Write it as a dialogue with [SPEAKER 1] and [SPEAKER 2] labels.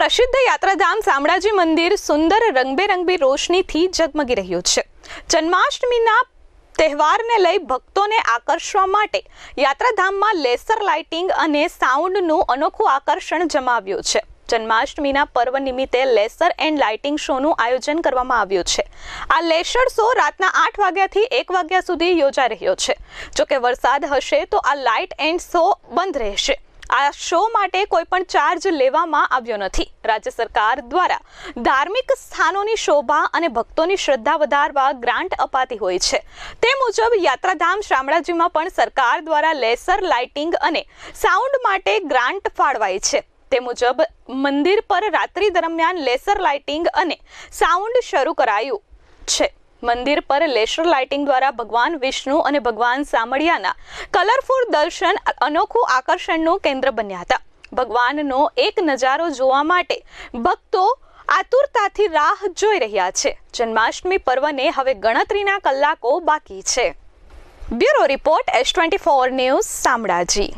[SPEAKER 1] પ્રસિદ્ધ યાત્રાધામ શામળાજી મંદિર સુંદર રંગબેરંગી રોશનીથી ઝગમગી રહ્યું છે. જન્માષ્ટમીના તહેવારને લઈ ભક્તોને આકર્ષવા માટે યાત્રાધામમાં લેસર લાઇટિંગ અને સાઉન્ડનું અનોખું આકર્ષણ જમાવ્યું છે. જન્માષ્ટમીના પર્વ નિમિત્તે લેસર એન્ડ લાઇટિંગ શોનું આયોજન કરવામાં આવ્યું છે. આ લેસર શો રાતના આઠ વાગ્યાથી એક વાગ્યા સુધી યોજાઈ રહ્યો છે. જોકે વરસાદ હશે તો આ લાઇટ એન્ડ શો બંધ રહેશે. આ શો માટે કોઈ પણ ચાર્જ લેવામાં આવ્યો નથી. રાજ્ય સરકાર દ્વારા ધાર્મિક સ્થાનોની શોભા અને ભક્તોની શ્રદ્ધા વધારવા ગ્રાન્ટ અપાતી હોય છે. તે મુજબ યાત્રાધામ શામળાજીમાં પણ સરકાર દ્વારા લેસર લાઇટિંગ અને સાઉન્ડ માટે ગ્રાન્ટ ફાળવાય છે. તે મુજબ મંદિર પર રાત્રિ દરમિયાન લેસર લાઇટિંગ અને સાઉન્ડ શરૂ કરાયું છે. મંદિર પર લેસર લાઇટિંગ દ્વારા ભગવાન વિષ્ણુ અને ભગવાન સામળિયાના કલરફુલ દર્શન અનોખું આકર્ષણનું કેન્દ્ર બન્યા હતા. ભગવાનનો એક નજારો જોવા માટે ભક્તો આતુરતાથી રાહ જોઈ રહ્યા છે. જન્માષ્ટમી પર્વને હવે ગણતરીના કલાકો બાકી છે. Bureau report S twenty four news, Shamlaji.